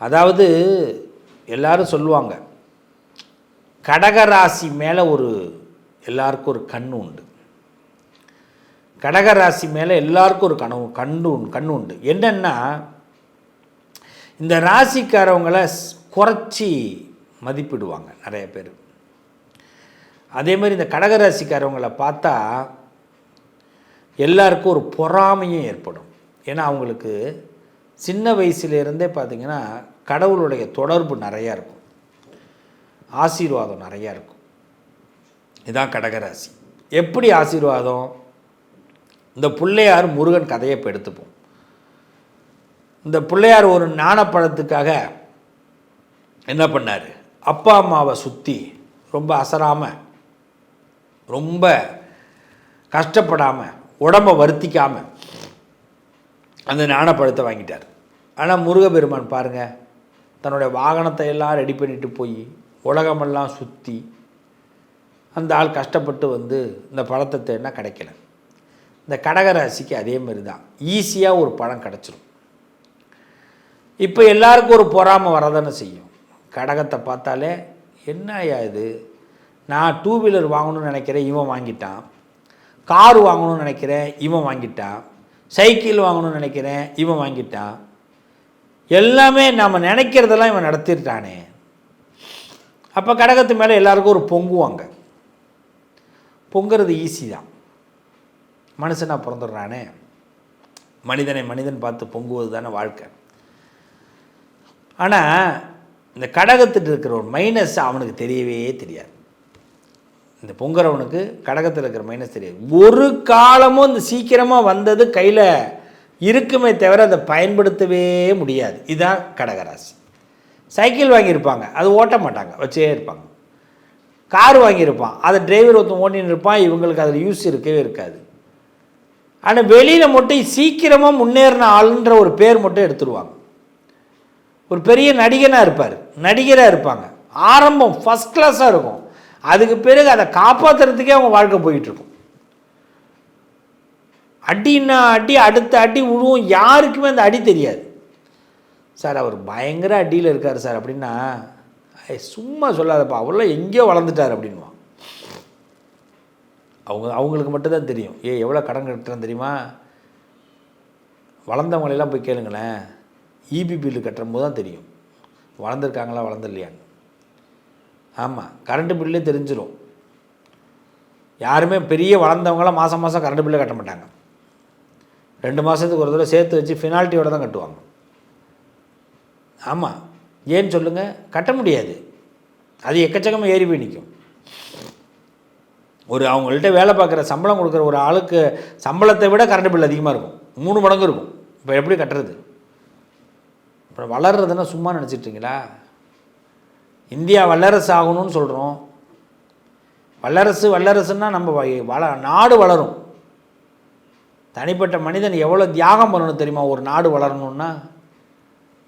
அதாவது எல்லாரும் சொல்லுவாங்க கடகராசி மேலே ஒரு எல்லாருக்கும் ஒரு கண்ணு உண்டு. கடகராசி மேலே எல்லாருக்கும் ஒரு கனவு கண்டு கண் கண்ணு உண்டு. என்னென்னா இந்த ராசிக்காரவங்களை குறைச்சி மதிப்பிடுவாங்க நிறைய பேர். அதே மாதிரி இந்த கடகராசிக்காரவங்களை பார்த்தா எல்லாருக்கும் ஒரு பொறாமையும் ஏற்படும். ஏன்னா அவங்களுக்கு சின்ன வயசுலேருந்தே பார்த்திங்கன்னா கடவுளுடைய தொடர்பு நிறையா இருக்கும். ஆசீர்வாதம் நிறையா இருக்கும். இதான் கடகராசி. எப்படி ஆசீர்வாதம்? இந்த பிள்ளையார் முருகன் கதையை இப்போ எடுத்துப்போம். இந்த பிள்ளையார் ஒரு ஞானப்பழத்துக்காக என்ன பண்ணார்? அப்பா அம்மாவை சுற்றி ரொம்ப அசராமல் ரொம்ப கஷ்டப்படாமல் உடம்ப வருத்திக்காமல் அந்த ஞானப்பழத்தை வாங்கிட்டார். ஆனால் முருகப்பெருமான் பாருங்கள் தன்னுடைய வாகனத்தை எல்லாம் ரெடி பண்ணிட்டு போய் உலகமெல்லாம் சுற்றி அந்த ஆள் கஷ்டப்பட்டு வந்து இந்த பழத்தை தேடினா கிடைக்கல. இந்த கடகராசிக்கு அதே மாதிரி தான் ஈஸியாக ஒரு பழம் கிடச்சிரும். இப்போ எல்லாருக்கும் ஒரு பொறாமை வரதானே செய்யும். கடகத்தை பார்த்தாலே என்ன ஐயா இது? நான் டூ வீலர் வாங்கணும்னு நினைக்கிறேன் இவன் வாங்கிட்டான். கார் வாங்கணும்னு நினைக்கிறேன் இவன் வாங்கிட்டான். சைக்கிள் வாங்கணும்னு நினைக்கிறேன் இவன் வாங்கிட்டான் எல்லாமே நம்ம நினைக்கிறதெல்லாம் இவன் நடத்திட்டானே அப்போ கடகத்து மேலே எல்லாருக்கும் ஒரு பொங்குவாங்க பொங்குறது ஈஸி தான். மனுஷனாக பிறந்துடுறானே. மனிதனை மனிதன் பார்த்து பொங்குவது தானே வாழ்க்கை. ஆனால் இந்த கடகத்துட்டு இருக்கிற ஒரு மைனஸ் அவனுக்கு தெரியவே தெரியாது. இந்த பொங்குறவனுக்கு கடகத்தில் இருக்கிற மைனஸ் தெரியாது. ஒரு காலமும் இந்த சீக்கிரமாக வந்தது கையில் இருக்குமே தவிர அதை பயன்படுத்தவே முடியாது. இதுதான் கடகராசி. சைக்கிள் வாங்கியிருப்பாங்க. அது ஓட்ட மாட்டாங்க. வச்சே இருப்பாங்க. கார் வாங்கியிருப்பான். அதை டிரைவர் ஒருத்தன் ஓட்டின்னு இருப்பான். இவங்களுக்கு அதில் யூஸ் இருக்கவே இருக்காது. ஆனால் வெளியில் மட்டும் சீக்கிரமாக முன்னேறின ஆளுன்ற ஒரு பேர் மட்டும் எடுத்துருவாங்க. ஒரு பெரிய நடிகனாக இருப்பார். நடிகராக இருப்பாங்க. ஆரம்பம் ஃபஸ்ட் கிளாஸாக இருக்கும். அதுக்கு பிறகு அதை காப்பாற்றுறதுக்கே அவங்க வாழ்க்கை போயிட்டுருக்கும். அடின்னா அடி அடுத்த அடி விழுவும் யாருக்குமே அந்த அடி தெரியாது. சார் அவர் பயங்கர அடியில் இருக்கார் சார். அப்படின்னா சும்மா சொல்லாதப்பா அவரெல்லாம் எங்கேயோ வளர்ந்துட்டார் அப்படின்வான் அவங்க அவங்களுக்கு மட்டும்தான் தெரியும். ஏ எவ்வளோ கடன் கட்டுறேன் தெரியுமா? வளர்ந்தவங்களெல்லாம் போய் கேளுங்களேன். இபி பில்லு கட்டுற போது தான் தெரியும். வளர்ந்துருக்காங்களா வளர்ந்துடலையான்னு ஆமாம் கரண்ட்டு பில்லே தெரிஞ்சிடும் யாருமே பெரிய வளர்ந்தவங்களாம் மாதம் மாதம் கரண்ட் பில்லே கட்ட மாட்டாங்க. ரெண்டு மாதத்துக்கு ஒரு தடவை சேர்த்து வச்சு ஃபினால்ட்டியோட தான் கட்டுவாங்க. ஆமாம் ஏன்னு சொல்லுங்கள் கட்ட முடியாது. அது எக்கச்சக்கமாக ஏறி போய் நிற்கும் ஒரு அவங்கள்ட்ட வேலை பார்க்குற சம்பளம் கொடுக்குற ஒரு ஆளுக்கு சம்பளத்தை விட கரண்ட் பில் அதிகமாக இருக்கும். மூணு மடங்கு இருக்கும். இப்போ எப்படி கட்டுறது? இப்போ வளர்றதுன்னா சும்மா நினச்சிட்ருங்களா இந்தியா வல்லரசு ஆகணும்னு சொல்கிறோம் வல்லரசு வல்லரசுன்னா நம்ம வ- வள நாடு வளரும். தனிப்பட்ட மனிதன் எவ்வளோ தியாகம் பண்ணணும் தெரியுமா? ஒரு நாடு வளரணும்னா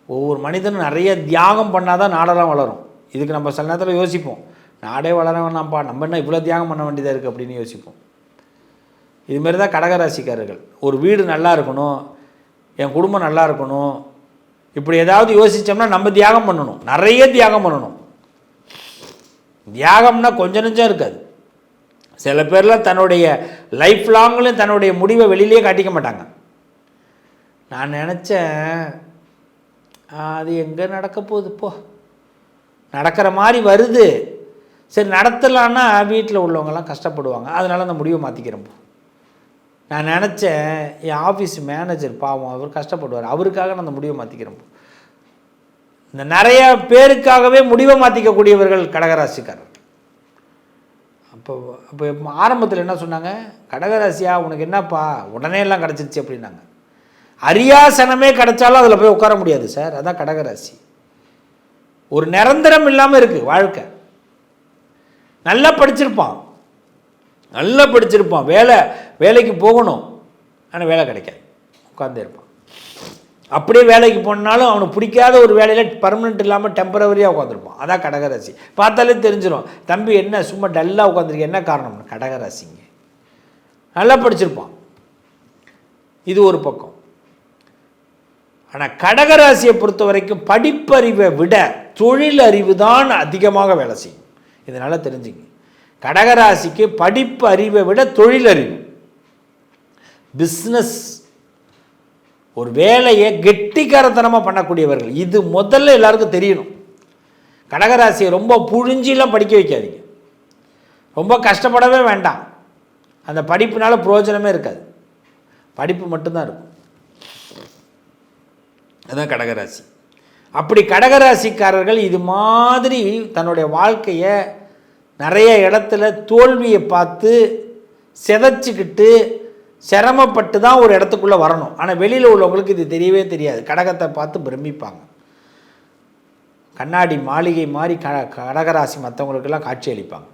ஒவ்வொரு மனிதனும் நிறைய தியாகம் பண்ணால் தான் நாடெல்லாம் வளரும். இதுக்கு நம்ம சில நேரத்தில் யோசிப்போம். நாடே வளர வேணாம்ப்பா நம்ம என்ன இவ்வளோ தியாகம் பண்ண வேண்டியதாக இருக்குது அப்படின்னு யோசிப்போம். இதுமாரி தான் கடகராசிக்காரர்கள். ஒரு வீடு நல்லா இருக்கணும் என் குடும்பம் நல்லா இருக்கணும் இப்படி ஏதாவது யோசித்தோம்னா நம்ம தியாகம் பண்ணணும். நிறைய தியாகம் பண்ணணும். தியாகம்னா கொஞ்சம் நெஞ்சம் இருக்காது. சில பேர்லாம் தன்னுடைய லைஃப் லாங்லையும் தன்னுடைய முடிவை வெளியிலே காட்டிக்க மாட்டாங்க. நான் நினச்சேன் அது எங்கே நடக்க போகுது போ. நடக்கிற மாதிரி வருது. சரி நடத்தலான்னா வீட்டில் உள்ளவங்கெல்லாம் கஷ்டப்படுவாங்க. அதனால் அந்த முடிவை மாற்றிக்கிறேன் போ. நான் நினச்சேன் என் ஆஃபீஸ் மேனேஜர் பாவம் அவர் கஷ்டப்படுவார். அவருக்காக நான் அந்த முடிவை மாற்றிக்கிறேன் இந்த நிறைய பேருக்காகவே முடிவை மாற்றிக்கக்கூடியவர்கள் கடகராசிக்காரர். அப்போ அப்போ ஆரம்பத்தில் என்ன சொன்னாங்க? கடகராசியா உனக்கு என்னப்பா? உடனே எல்லாம் கிடச்சிருச்சு அப்படின்னாங்க. அரியாசனமே கிடைச்சாலும் அதில் போய் உட்கார முடியாது சார். அதான் கடகராசி. ஒரு நிரந்தரம் இல்லாமல் இருக்குது வாழ்க்கை. நல்லா படிச்சிருப்பான். நல்லா படிச்சிருப்பான். வேலை வேலைக்கு போகணும். ஆனால் வேலை கிடைக்காது. உட்கார்ந்தே இருப்பான். அப்படியே வேலைக்கு போனாலும் அவனுக்கு பிடிக்காத ஒரு வேலையில் பர்மனெண்ட் இல்லாமல் டெம்பரவரியாக உட்காந்துருப்பான் அதான் கடகராசி. பார்த்தாலே தெரிஞ்சிடும் தம்பி என்ன சும்மா டல்லாக உட்காந்துருக்க என்ன காரணம்? கடகராசிங்க. நல்லா படிச்சிருப்பான். இது ஒரு பக்கம். ஆனால் கடகராசியை பொறுத்த வரைக்கும் படிப்பறிவை விட தொழில் அறிவு தான் அதிகமாக வேலை செய்யும். இதனால் தெரிஞ்சுங்க. கடகராசிக்கு படிப்பு அறிவை விட தொழில் அறிவு பிஸ்னஸ் ஒரு வேலையை கெட்டிக்காரத்தனமாக பண்ணக்கூடியவர்கள். இது முதல்ல எல்லாருக்கும் தெரியணும். கடகராசியை ரொம்ப புழிஞ்சிலாம் படிக்க வைக்காதீங்க. ரொம்ப கஷ்டப்படவே வேண்டாம். அந்த படிப்புனால பிரயோஜனமே இருக்காது. படிப்பு மட்டும்தான் இருக்கும். அதுதான் கடகராசி. அப்படி கடகராசிக்காரர்கள் இது மாதிரி தன்னுடைய வாழ்க்கையை நிறைய இடத்துல தோல்வியை பார்த்து செதைச்சிக்கிட்டு சிரமப்பட்டு தான் ஒரு இடத்துக்குள்ளே வரணும். ஆனால் வெளியில் உள்ளவங்களுக்கு இது தெரியவே தெரியாது. கடகத்தை பார்த்து பிரமிப்பாங்க. கண்ணாடி மாளிகை மாதிரி க கடகராசி மற்றவங்களுக்கெல்லாம் காட்சி அளிப்பாங்க.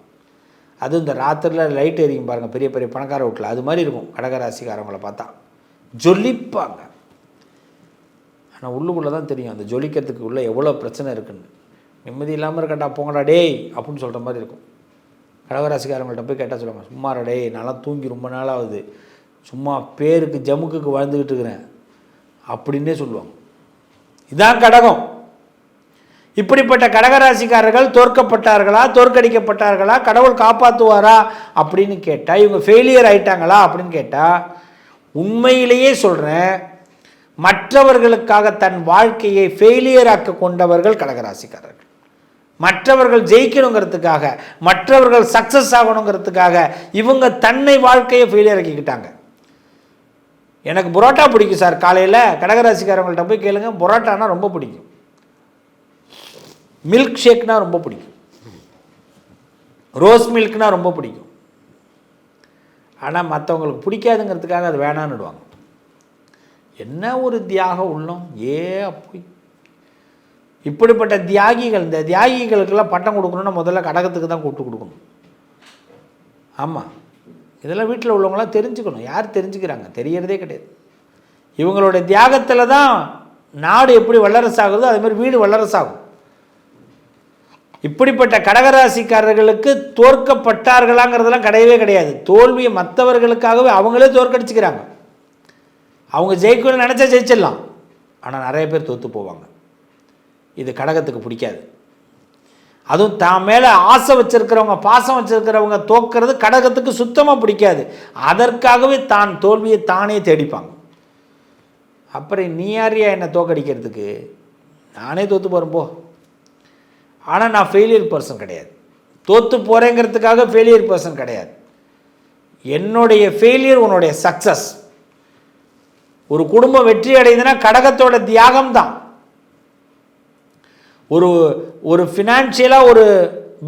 அதுவும் இந்த ராத்திரியில் லைட் எரியும் பாருங்கள் பெரிய பெரிய பணக்கார வீட்டில் அது மாதிரி இருக்கும். கடகராசிக்காரவங்களை பார்த்தா. ஜொலிப்பாங்க. ஆனால் உள்ளுக்குள்ளே தான் தெரியும். அந்த ஜொலிக்கிறதுக்கு உள்ளே எவ்வளோ பிரச்சனை இருக்குன்னு. நிம்மதி இல்லாமல் இருக்கட்டா போங்கடா டேய் அப்படின்னு சொல்கிற மாதிரி இருக்கும். கடகராசிக்காரங்கள்ட்ட போய் கேட்டால் சொல்லுவாங்க. சும்மாரா டேய் நல்லா தூங்கி ரொம்ப நாள் ஆகுது சும்மா பேருக்கு ஜமுக்குக்கு வாழ்ந்துக்கிட்டு இருக்கிறேன். அப்படின்னே சொல்லுவாங்க. இதான் கடகம். இப்படிப்பட்ட கடகராசிக்காரர்கள் தோற்கப்பட்டார்களா தோற்கடிக்கப்பட்டார்களா கடவுள் காப்பாற்றுவாரா அப்படின்னு கேட்டால் இவங்க ஃபெயிலியர் ஆயிட்டாங்களா அப்படின்னு கேட்டால் உண்மையிலேயே சொல்கிறேன் மற்றவர்களுக்காக தன் வாழ்க்கையை ஃபெயிலியராக்க கொண்டவர்கள் கடகராசிக்காரர்கள். மற்றவர்கள் ஜெயிக்கணுங்கிறதுக்காக மற்றவர்கள் சக்ஸஸ் ஆகணுங்கிறதுக்காக இவங்க தன்னை வாழ்க்கையை ஃபெயிலியர் ஆக்கிக்கிட்டாங்க. எனக்கு புரோட்டா பிடிக்கும் சார். காலையில் கடகராசிக்காரவங்கள்ட்ட போய் கேளுங்க. புரோட்டானா ரொம்ப பிடிக்கும். மில்க் ஷேக்னா ரொம்ப பிடிக்கும். ரோஸ் மில்க்னா ரொம்ப பிடிக்கும். ஆனால் மற்றவங்களுக்கு பிடிக்காதுங்கிறதுக்காக அது வேணான்னுடுவாங்க என்ன ஒரு தியாக உள்ளம்? ஏ போய் இப்படிப்பட்ட தியாகிகள் இந்த தியாகிகளுக்கெல்லாம் பட்டம் கொடுக்கணும்னா முதல்ல கடகத்துக்கு தான் கூப்பிட்டு கொடுக்கணும். ஆமாம் இதெல்லாம் வீட்டில் உள்ளவங்களாம் தெரிஞ்சுக்கணும். யார் தெரிஞ்சுக்கிறாங்க? தெரியறதே கிடையாது. இவங்களோட தியாகத்தில் தான் நாடு எப்படி வல்லரசாகுதோ ஆகுதோ அதுமாதிரி வீடு வல்லரசாகும். இப்படிப்பட்ட கடகராசிக்காரர்களுக்கு தோற்கப்பட்டார்களாங்கிறதெல்லாம் கிடையவே கிடையாது. தோல்வியை மற்றவர்களுக்காகவே அவங்களே தோற்கடிச்சுக்கிறாங்க. அவங்க ஜெயிக்கணும்னு நினச்சா ஜெயிச்சிடலாம். ஆனால் நிறைய பேர் தோற்று போவாங்க. இது கடகத்துக்கு பிடிக்காது. அதுவும் தான் மேலே ஆசை வச்சிருக்கிறவங்க பாசம் வச்சிருக்கிறவங்க தோக்கிறது கடகத்துக்கு சுத்தமாக பிடிக்காது. அதற்காகவே தான் தோல்வியை தானே தேடிப்பாங்க. அப்புறம் நீ யாரியா என்னை தோக்கடிக்கிறதுக்கு? நானே தோற்று போகிறேன் போ. ஆனால் நான் ஃபெயிலியர் பர்சன் கிடையாது. தோற்று போகிறேங்கிறதுக்காக ஃபெயிலியர் பர்சன் கிடையாது. என்னுடைய ஃபெயிலியர் உன்னுடைய சக்ஸஸ் ஒரு குடும்பம் வெற்றி அடையுதுன்னா கடகத்தோட தியாகம் தான் ஒரு ஒரு ஃபினான்ஷியலாக ஒரு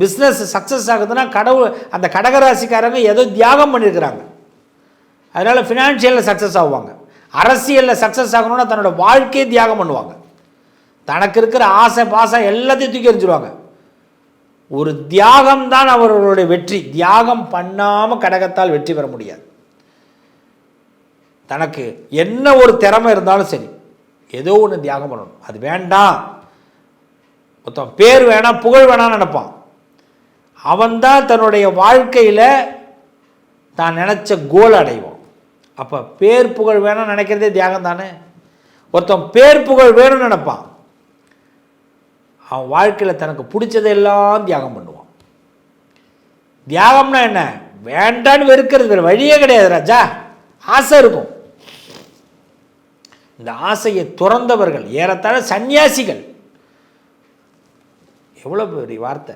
பிஸ்னஸ் சக்ஸஸ் ஆகுதுன்னா கடவுள் அந்த கடகராசிக்காரங்க ஏதோ தியாகம் பண்ணியிருக்கிறாங்க அதனால் ஃபினான்ஷியலில் சக்ஸஸ் ஆகுவாங்க. அரசியலில் சக்ஸஸ் ஆகணும்னா தன்னோட வாழ்க்கையை தியாகம் பண்ணுவாங்க. தனக்கு இருக்கிற ஆசை பாசம் எல்லாத்தையும் தூக்கி எறிஞ்சிருவாங்க. ஒரு தியாகம் தான் அவர்களுடைய வெற்றி. தியாகம் பண்ணாமல் கடகத்தால் வெற்றி பெற முடியாது. தனக்கு என்ன ஒரு திறமை இருந்தாலும் சரி ஏதோ ஒன்று தியாகம் பண்ணணும். அது வேண்டாம். மொத்தம் பேர் வேணாம் புகழ் வேணாம்னு நினப்பான். அவன்தான் தன்னுடைய வாழ்க்கையில் தான் நினச்ச கோல் அடைவான். அப்போ பேர் புகழ் வேணும்னு நினைக்கிறதே தியாகம் தானே? ஒருத்தன் பேர் புகழ் வேணும்னு நினப்பான். அவன் வாழ்க்கையில் தனக்கு பிடிச்சதெல்லாம் தியாகம் பண்ணுவான். தியாகம்னா என்ன? வேண்டான்னு வெறுக்கிறது வழியே கிடையாது ராஜா. ஆசை இருக்கும். இந்த ஆசையை துறந்தவர்கள் ஏறத்தாழ சன்னியாசிகள். எவ்வளோ பெரிய வார்த்தை.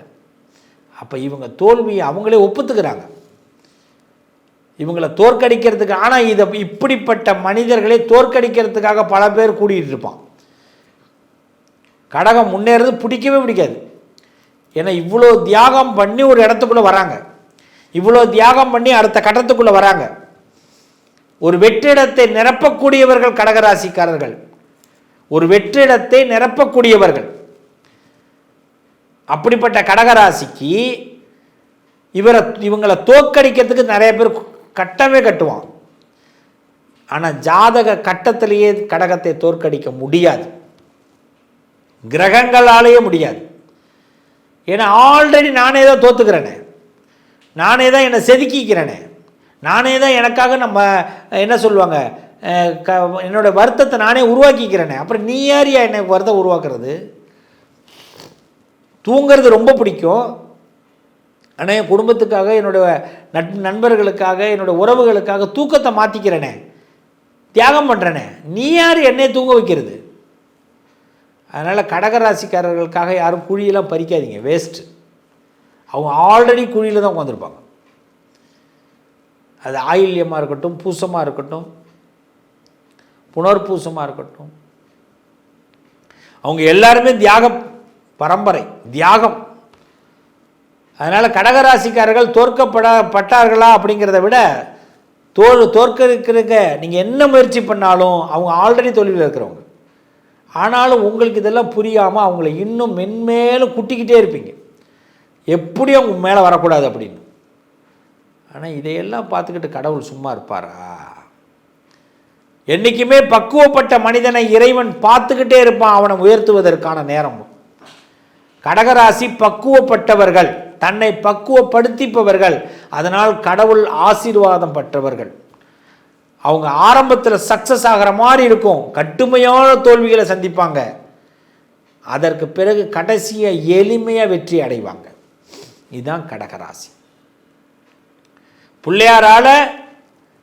அப்போ இவங்க தோல்வியை அவங்களே ஒப்புத்துக்கிறாங்க. இவங்களை தோற்கடிக்கிறதுக்கு ஆனால் இதை இப்படிப்பட்ட மனிதர்களை தோற்கடிக்கிறதுக்காக பல பேர் கூடிகிட்டு இருப்பான். கடகம் முன்னேறது பிடிக்கவே பிடிக்காது. ஏன்னா இவ்வளோ தியாகம் பண்ணி ஒரு இடத்துக்குள்ளே வராங்க. இவ்வளோ தியாகம் பண்ணி அடுத்த கட்டத்துக்குள்ளே வராங்க. ஒரு வெற்றிடத்தை நிரப்பக்கூடியவர்கள் கடகராசிக்காரர்கள். ஒரு வெற்றிடத்தை நிரப்பக்கூடியவர்கள். அப்படிப்பட்ட கடகராசிக்கு இவரை இவங்களை தோக்கடிக்கிறதுக்கு நிறைய பேர் கட்டமே கட்டுவான். ஆனால் ஜாதக கட்டத்திலேயே கடகத்தை தோற்கடிக்க முடியாது. கிரகங்களாலேயே முடியாது. ஏன்னா ஆல்ரெடி நானே தான் தோத்துக்கிறேனே. நானே தான் என்னை செதுக்கிக்கிறேனே. நானே தான் எனக்காக நம்ம என்ன சொல்லுவாங்க க என்னோடய வருத்தத்தை நானே உருவாக்கிக்கிறேனே. அப்புறம் நீ யாரியா என்னை வருத்தம் உருவாக்குறது? தூங்கிறது ரொம்ப பிடிக்கும். ஆனால் என் குடும்பத்துக்காக என்னோட நட் நண்பர்களுக்காக என்னோட உறவுகளுக்காக தூக்கத்தை மாற்றிக்கிறேனே தியாகம் பண்ணுறேனே நீ யார் என்னை தூங்க வைக்கிறது? அதனால் கடகராசிக்காரர்களுக்காக யாரும் குழியெல்லாம் பறிக்காதீங்க. வேஸ்ட்டு அவங்க ஆல்ரெடி குழியில் தான் உட்காந்துருப்பாங்க அது ஆயில்யமாக இருக்கட்டும் பூசமாக இருக்கட்டும் புனர்பூசமாக இருக்கட்டும். அவங்க எல்லாருமே தியாக பரம்பரை தியாகம். அதனால் கடகராசிக்காரர்கள் தோற்கப்பட பட்டார்களா அப்படிங்கிறத விட தோல் தோற்க இருக்கிறங்க நீங்கள் என்ன முயற்சி பண்ணாலும் அவங்க ஆல்ரெடி தொழிலில் இருக்கிறவங்க. ஆனாலும் உங்களுக்கு இதெல்லாம் புரியாமல் அவங்கள இன்னும் மென்மேலும் குட்டிக்கிட்டே இருப்பீங்க. எப்படியும் அவங்க மேலே வரக்கூடாது அப்படின்னு. ஆனால் இதையெல்லாம் பார்த்துக்கிட்டு கடவுள் சும்மா இருப்பாரா? என்றைக்குமே பக்குவப்பட்ட மனிதனை இறைவன் பார்த்துக்கிட்டே இருப்பான் அவனை உயர்த்துவதற்கான நேரம். கடகராசி பக்குவப்பட்டவர்கள் தன்னை பக்குவப்படுத்திப்பவர்கள் அதனால் கடவுள் ஆசீர்வாதம் பெற்றவர்கள். அவங்க ஆரம்பத்தில் சக்ஸஸ் ஆகிற மாதிரி இருக்கும். கட்டுமையான தோல்விகளை சந்திப்பாங்க. அதற்கு பிறகு கடைசியாக எளிமையாக வெற்றி அடைவாங்க. இதுதான் கடகராசி. பிள்ளையாரால்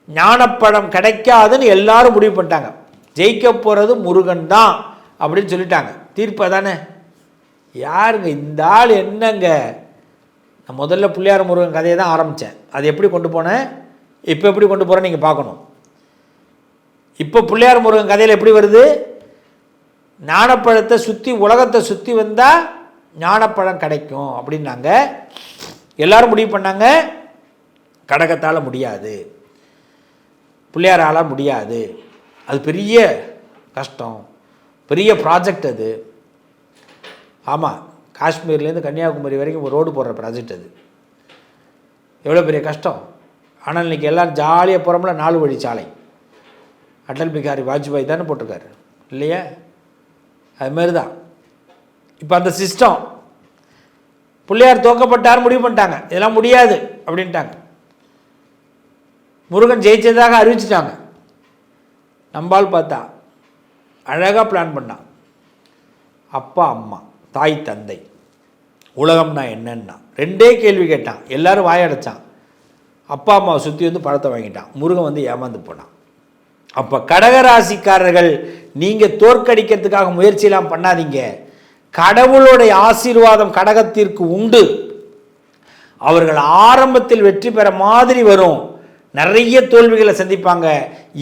ஞானப்பழம் கிடைக்காதுன்னு எல்லாரும் முடிவு பண்ணிட்டாங்க. ஜெயிக்க போகிறது முருகன் தான் அப்படின்னு சொல்லிட்டாங்க. தீர்ப்பை தானே? யாருங்க? இந்த ஆள் என்னங்க? நான் முதல்ல பிள்ளையார் முருகன் கதையை தான் ஆரம்பித்தேன் அது எப்படி கொண்டு போனேன் இப்போ எப்படி கொண்டு போகிறேன்னு நீங்கள் பார்க்கணும். இப்போ பிள்ளையார் முருகன் கதையில் எப்படி வருது? ஞானப்பழத்தை சுற்றி உலகத்தை சுற்றி வந்தால் ஞானப்பழம் கிடைக்கும் அப்படின்னாங்க. எல்லாரும் முடிவு பண்ணாங்க கடகத்தால் முடியாது. பிள்ளையாரால் முடியாது. அது பெரிய கஷ்டம். பெரிய ப்ராஜெக்ட் அது. ஆமாம் காஷ்மீர்லேருந்து கன்னியாகுமரி வரைக்கும் ஒரு ரோடு போடுற ப்ராஜெக்ட் அது. எவ்வளோ பெரிய கஷ்டம்? ஆனால் இன்றைக்கி எல்லோரும் ஜாலியாக போகிறோம்ல நாலு வழி சாலை. அடல் பிகாரி வாஜ்பாய் தானே போட்டிருக்காரு இல்லையா? அதுமாரி தான் இப்போ அந்த சிஸ்டம் பிள்ளையார் தோக்கப்பட்டார் முடிவு பண்ணிட்டாங்க. இதெல்லாம் முடியாது அப்படின்ட்டாங்க. முருகன் ஜெயிச்சதாக அறிவிச்சிட்டாங்க. நம்பால் பார்த்தா அழகாக பிளான் பண்ணான். அப்பா அம்மா. தாய் தந்தை உலகம்னா என்னன்னா? ரெண்டே கேள்வி கேட்டான். எல்லாரும் வாயடைச்சான். அப்பா அம்மாவை சுற்றி வந்து பழத்தை வாங்கிட்டான். முருகன் வந்து ஏமாந்து போனான். அப்போ கடகராசிக்காரர்கள் நீங்கள் தோற்கடிக்கிறதுக்காக முயற்சியெல்லாம் பண்ணாதீங்க. கடவுளுடைய ஆசீர்வாதம் கடகத்திற்கு உண்டு. அவர்கள் ஆரம்பத்தில் வெற்றி பெற மாதிரி வரும். நிறைய தோல்விகளை சந்திப்பாங்க.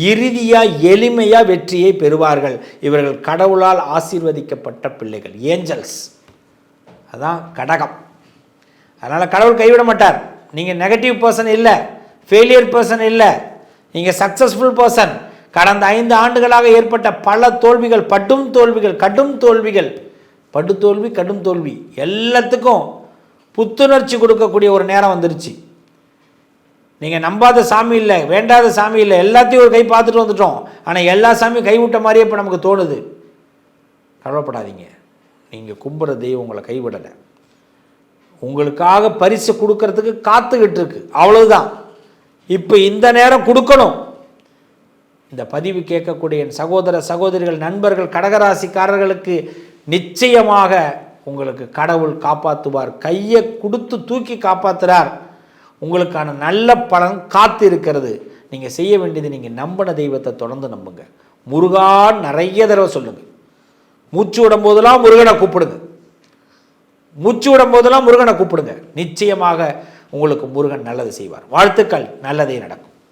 இறுதியாக எளிமையாக வெற்றியை பெறுவார்கள். இவர்கள் கடவுளால் ஆசீர்வதிக்கப்பட்ட பிள்ளைகள் ஏஞ்சல்ஸ். அதான் கடகம். அதனால் கடவுள் கைவிட மாட்டார். நீங்கள் நெகட்டிவ் பர்சன் இல்லை ஃபெயிலியர் பர்சன் இல்லை நீங்கள் சக்ஸஸ்ஃபுல் பர்சன் கடந்த ஐந்து ஆண்டுகளாக ஏற்பட்ட பல தோல்விகள் படும் தோல்விகள் கடும் தோல்விகள். படு தோல்வி கடும் தோல்வி. எல்லாத்துக்கும் புத்துணர்ச்சி கொடுக்கக்கூடிய ஒரு நேரம் வந்துருச்சு. நீங்கள் நம்பாத சாமி இல்லை வேண்டாத சாமி இல்லை எல்லாத்தையும் ஒரு கை பார்த்துட்டு வந்துட்டோம். ஆனால் எல்லா சாமியும் கைவிட்ட மாதிரியே இப்போ நமக்கு தோணுது. கவலைப்படாதீங்க. நீங்கள் கும்புற தெய்வம் உங்களை கைவிடலை. உங்களுக்காக பரிசு கொடுக்கறதுக்கு காத்துக்கிட்டு இருக்கு. அவ்வளவுதான். இப்போ இந்த நேரம் கொடுக்கணும். இந்த பதிவு கேட்கக்கூடிய என் சகோதர சகோதரிகள் நண்பர்கள் கடகராசிக்காரர்களுக்கு நிச்சயமாக உங்களுக்கு கடவுள் காப்பாற்றுவார் கையை கொடுத்து தூக்கி காப்பாற்றுறார் உங்களுக்கான நல்ல பலன் காத்து இருக்கிறது. நீங்கள் செய்ய வேண்டியது நீங்கள் நம்பின தெய்வத்தை தொடர்ந்து நம்புங்க. முருகான் நிறைய தடவை சொல்லுங்கள் மூச்சு விடும் போதெல்லாம் முருகனை கூப்பிடுங்க. மூச்சு விடும் போதெல்லாம் முருகனை கூப்பிடுங்க. நிச்சயமாக உங்களுக்கு முருகன் நல்லது செய்வார். வாழ்த்துக்கள். நல்லதே நடக்கும்.